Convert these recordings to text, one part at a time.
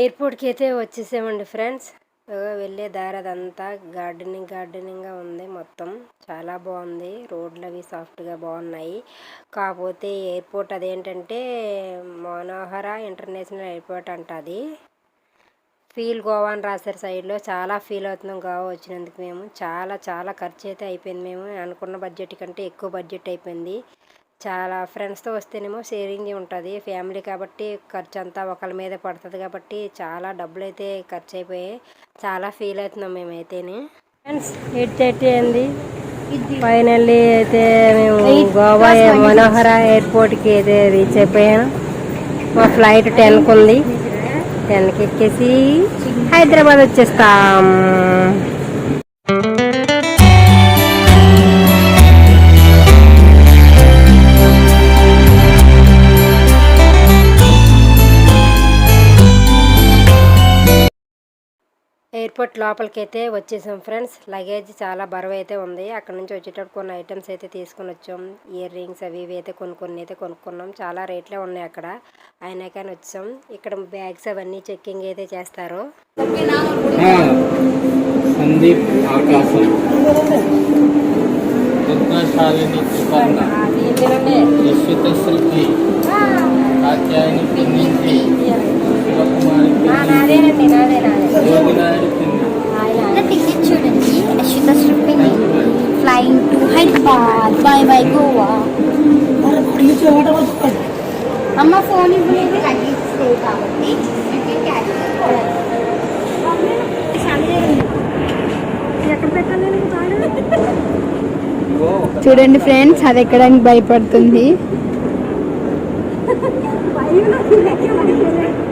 ఎయిర్పోర్ట్కి అయితే వచ్చేసామండి ఫ్రెండ్స్. వెళ్ళే దారి అదంతా. గార్డెనింగ్ గార్డెనింగ్గా ఉంది మొత్తం. చాలా బాగుంది. రోడ్లు అవి సాఫ్ట్గా బాగున్నాయి. కాకపోతే ఎయిర్పోర్ట్ అదేంటంటే మనోహర ఇంటర్నేషనల్ ఎయిర్పోర్ట్ అంట అది. ఫీల్ గోవా అని రాశారు సైడ్లో. చాలా ఫీల్ అవుతున్నాం గోవా వచ్చినందుకు మేము. చాలా చాలా ఖర్చు అయితే అయిపోయింది మేము. అనుకున్న బడ్జెట్ కంటే ఎక్కువ బడ్జెట్ అయిపోయింది. చాలా ఫ్రెండ్స్తో వస్తేనేమో షేరింగ్ ఉంటుంది. ఫ్యామిలీ కాబట్టి ఖర్చు అంతా ఒకరి మీద పడుతుంది కాబట్టి చాలా డబ్బులు అయితే ఖర్చు అయిపోయాయి చాలా ఫీల్ అవుతున్నాం మేమైతేనే. ఫ్రెండ్స్ ఎయిట్ థర్టీ అయింది. ఫైనల్లీ అయితే మేము గోవా మనోహర ఎయిర్పోర్ట్కి అయితే రీచ్ అయిపోయాను. మా ఫ్లైట్ టెన్కి ఉంది టెన్కి ఎక్కేసి హైదరాబాద్ వచ్చేస్తాం. ఎయిర్పోర్ట్ లోపలికి అయితే వచ్చేసాం ఫ్రెండ్స్. లగేజ్ చాలా బరువు అయితే ఉంది. అక్కడ నుంచి వచ్చేటప్పుడు కొన్ని ఐటమ్స్ అయితే తీసుకొని వచ్చాం. ఇయర్ రింగ్స్ అవి ఇవి అయితే కొన్ని కొన్ని అయితే కొనుక్కున్నాం. చాలా రేట్లే ఉన్నాయి అక్కడ. అయినా కానీ వచ్చాం. ఇక్కడ బ్యాగ్స్ అవన్నీ చెక్కింగ్ అయితే చేస్తారు. సందీప్ ఆకాశం. యశ్విత శిల్పి కాత్యాయని నాదేనండి నాదే నాదే యోగినాయుడు పిన్ని నా టికెట్ చూడండి Ashwitha శ్రీపింగ్ flying to Hyderabad bye bye Goa అమ్మ ఫోన్ ఇవ్వలేదు లగేజ్ స్టే కాబట్టి టికెట్ క్యారీ చేసుకోవాలి చూడండి ఫ్రెండ్స్ అది ఎక్కడానికి భయపడుతుంది.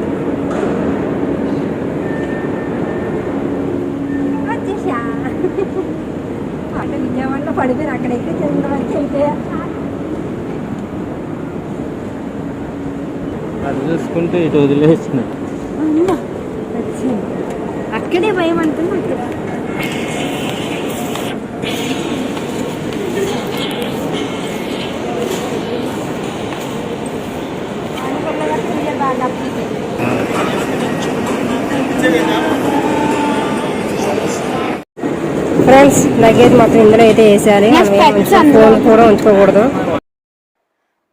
చూసుకుంటే ఇటు వదిలేసిన అక్కడే భయం అక్కడ. ఫ్రెండ్స్ లగేజ్ మొత్తం ఇందులో అయితే వేసేయాలి. ఫోన్ కూడా ఉంచుకోకూడదు.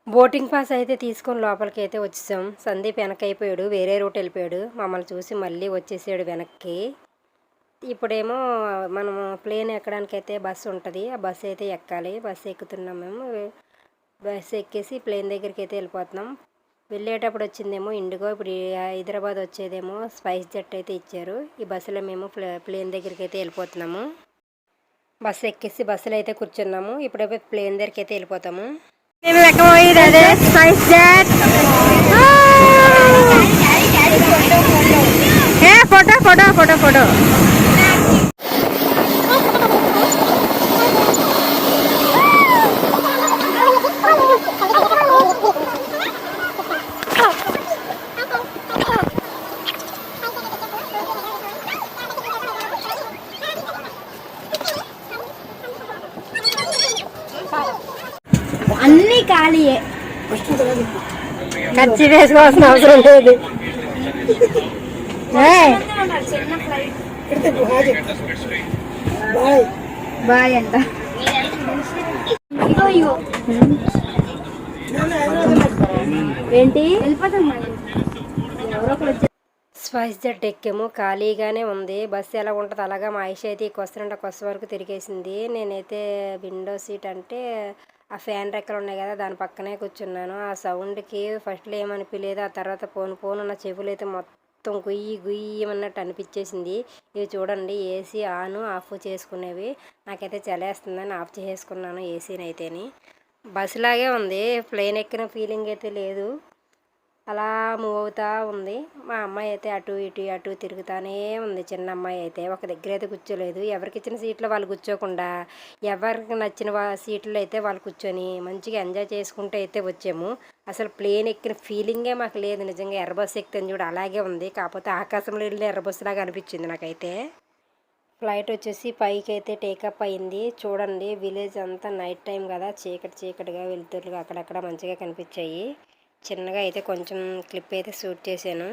బోటింగ్ పాస్ అయితే తీసుకొని లోపలికి అయితే వచ్చేసాం. సందీప్ వెనకైపోయాడు అయిపోయాడు వేరే రూట్ వెళ్ళిపోయాడు. మమ్మల్ని చూసి మళ్ళీ వచ్చేసాడు వెనక్కి. ఇప్పుడేమో మనము ప్లేన్ ఎక్కడానికైతే బస్సు ఉంటుంది ఆ బస్సు అయితే ఎక్కాలి. బస్సు ఎక్కుతున్నాం మేము. బస్సు ఎక్కేసి ప్లేన్ దగ్గరికి అయితే వెళ్ళిపోతున్నాం. వెళ్ళేటప్పుడు వచ్చిందేమో ఇండిగో ఇప్పుడు హైదరాబాద్ వచ్చేదేమో స్పైస్ జెట్ అయితే ఇచ్చారు. ఈ బస్సులో మేము ప్లే- ప్లేన్ దగ్గరికి అయితే వెళ్ళిపోతున్నాము. బస్సు ఎక్కేసి బస్సులో అయితే కూర్చున్నాము. ఇప్పుడైతే ప్లేన్ దగ్గరికి అయితే వెళ్ళిపోతాము. ネーム中森優です。サイスです。えー、フォトフォトフォトフォト。అన్ని ఖాళీయే. ఖర్చు వేసుకోవాల్సిన అవసరం లేదు. బాయ్ అంట. ఏంటి స్పైస్ జెట్ ఎక్కాము ఖాళీగానే ఉంది. బస్సు ఎలా ఉంటుంది అలాగా మా ఐష అయితే ఈ కొస్త కొస్త వరకు తిరిగేసింది. నేనైతే విండో సీట్ అంటే ఆ ఫ్యాన్ రెక్కలు ఉన్నాయి కదా దాని పక్కనే కూర్చున్నాను. ఆ సౌండ్కి ఫస్ట్లో ఏమనిపించలేదు ఆ తర్వాత పోను పోను నా చెవులు అయితే మొత్తం గుయ్యి గుయ్యి అన్నట్టు అనిపించేసింది. ఇవి చూడండి ఏసీ ఆన్ ఆఫ్ చేసుకునేవి. నాకైతే చలేస్తుందని ఆఫ్ చేసుకున్నాను ఏసీని అయితేని బస్సులాగే ఉంది ప్లేన్ ఎక్కిన ఫీలింగ్ అయితే లేదు. అలా మూవ్ అవుతూ ఉంది. మా అమ్మాయి అయితే అటు ఇటు అటు తిరుగుతానే ఉంది. చిన్న అమ్మాయి అయితే ఒక దగ్గర అయితే కూర్చోలేదు. ఎవరికి ఇచ్చిన సీట్లో వాళ్ళు కూర్చోకుండా ఎవరికి నచ్చిన సీట్లు సీట్లో అయితే వాళ్ళు కూర్చొని మంచిగా ఎంజాయ్ చేసుకుంటూ అయితే వచ్చాము. అసలు ప్లేన్ ఎక్కిన ఫీలింగే మాకు లేదు. నిజంగా ఎర్ర బస్సు ఎక్కితే చూడు అలాగే ఉంది. కాకపోతే ఆకాశంలో వెళ్ళిన ఎర్ర లాగా అనిపించింది నాకైతే. ఫ్లైట్ వచ్చేసి పైకి అయితే టేకప్ అయింది. చూడండి విలేజ్ అంతా నైట్ టైం కదా. చీకటి చీకటిగా వెళ్తురుగా అక్కడక్కడ మంచిగా కనిపించాయి. చిన్నగా అయితే కొంచెం క్లిప్ అయితే షూట్ చేశాను.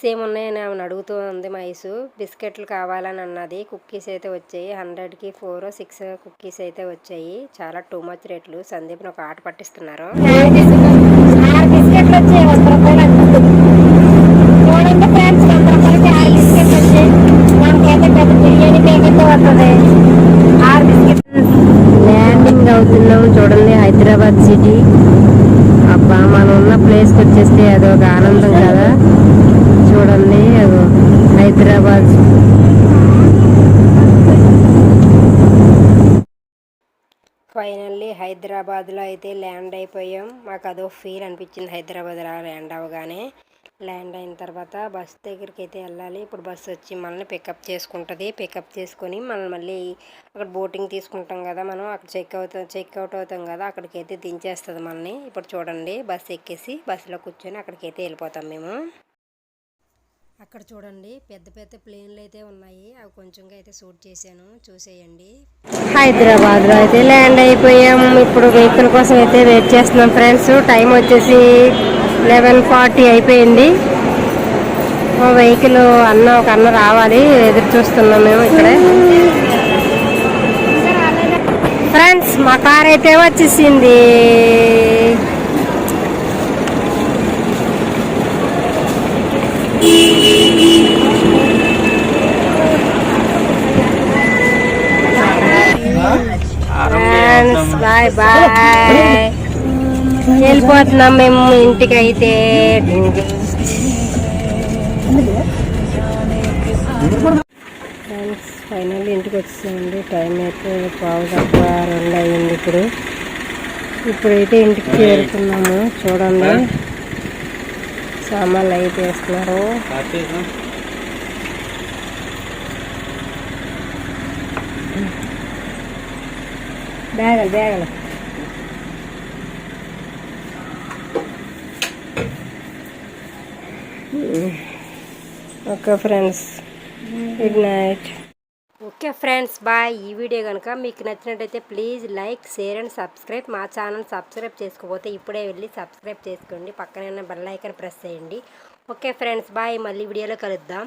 స్నాక్స్ ఏమున్నాయని ఆమెను అడుగుతూ ఉంది మైసు. బిస్కెట్లు కావాలని అన్నది. కుక్కీస్ అయితే వచ్చాయి. హండ్రెడ్కి ఫోర్ సిక్స్ కుక్కీస్ అయితే వచ్చాయి. చాలా టూ మచ్ రేట్లు. సందీప్ని ఒక ఆట పట్టిస్తున్నారు. ల్యాండింగ్ అవుతున్నాం చూడండి హైదరాబాద్ సిటీ. అబ్బా మనం ఉన్న ప్లేస్కి వచ్చేస్తే అదొక ఆనందం కదా చూడండి అదో హైదరాబాద్ ఫైనల్లీ హైదరాబాద్లో అయితే ల్యాండ్ అయిపోయాం. మాకు అదో ఫీల్ అనిపించింది హైదరాబాద్లో ల్యాండ్ అవ్వగానే. ల్యాండ్ అయిన తర్వాత బస్ దగ్గరికి అయితే వెళ్ళాలి. ఇప్పుడు బస్సు వచ్చి మనల్ని పికప్ చేసుకుంటుంది. పికప్ చేసుకొని మనం మళ్ళీ అక్కడ బోటింగ్ తీసుకుంటాం కదా మనం. అక్కడ చెక్ అవుతాం చెక్ అవుట్ అవుతాం కదా అక్కడికి అయితే దించేస్తుంది మనల్ని. ఇప్పుడు చూడండి బస్సు ఎక్కేసి బస్సులో కూర్చొని అక్కడికి అయితే వెళ్ళిపోతాం మేము. అక్కడ చూడండి పెద్ద పెద్ద ప్లేన్లు అయితే ఉన్నాయి. అవి కొంచెంగా అయితే షూట్ చేశాను. చూసేయండి. హైదరాబాద్లో అయితే ల్యాండ్ అయిపోయాము ఇప్పుడు వెహికల్ కోసం అయితే వెయిట్ చేస్తున్నాం ఫ్రెండ్స్. టైం వచ్చేసి లెవెన్ ఫార్టీ అయిపోయింది. వెహికల్ అన్న ఒక అన్న రావాలి. ఎదురు చూస్తున్నాం మేము ఇక్కడే. ఫ్రెండ్స్ మా కార్ అయితే వచ్చేసింది ఫ్రెండ్స్ బాయ్ బాయ్ వెళ్ళిపోతున్నాం మేము ఇంటికి అయితే ఫ్రెండ్స్ ఫైనల్ ఇంటికి వచ్చేసామండి టైం అయితే పావు తప్ప రెండు అయింది ఇప్పుడు. ఇప్పుడైతే ఇంటికి చేరుకున్నాము. చూడండి. సామాన్లు అయితే వేస్తున్నారు బ్యాగలు బ్యాగలు okay friends good night okay friends bye ఈ వీడియో కనుక మీకు నచ్చినట్టయితే please like share and subscribe మా ఛానల్ సబ్స్క్రైబ్ చేసుకోకపోతే ఇప్పుడే వెళ్ళి సబ్స్క్రైబ్ చేసుకోండి. పక్కనే ఉన్న బెల్ ప్రెస్ చేయండి. ఓకే ఫ్రెండ్స్ బాయ్ మళ్ళీ వీడియోలో కలుద్దాం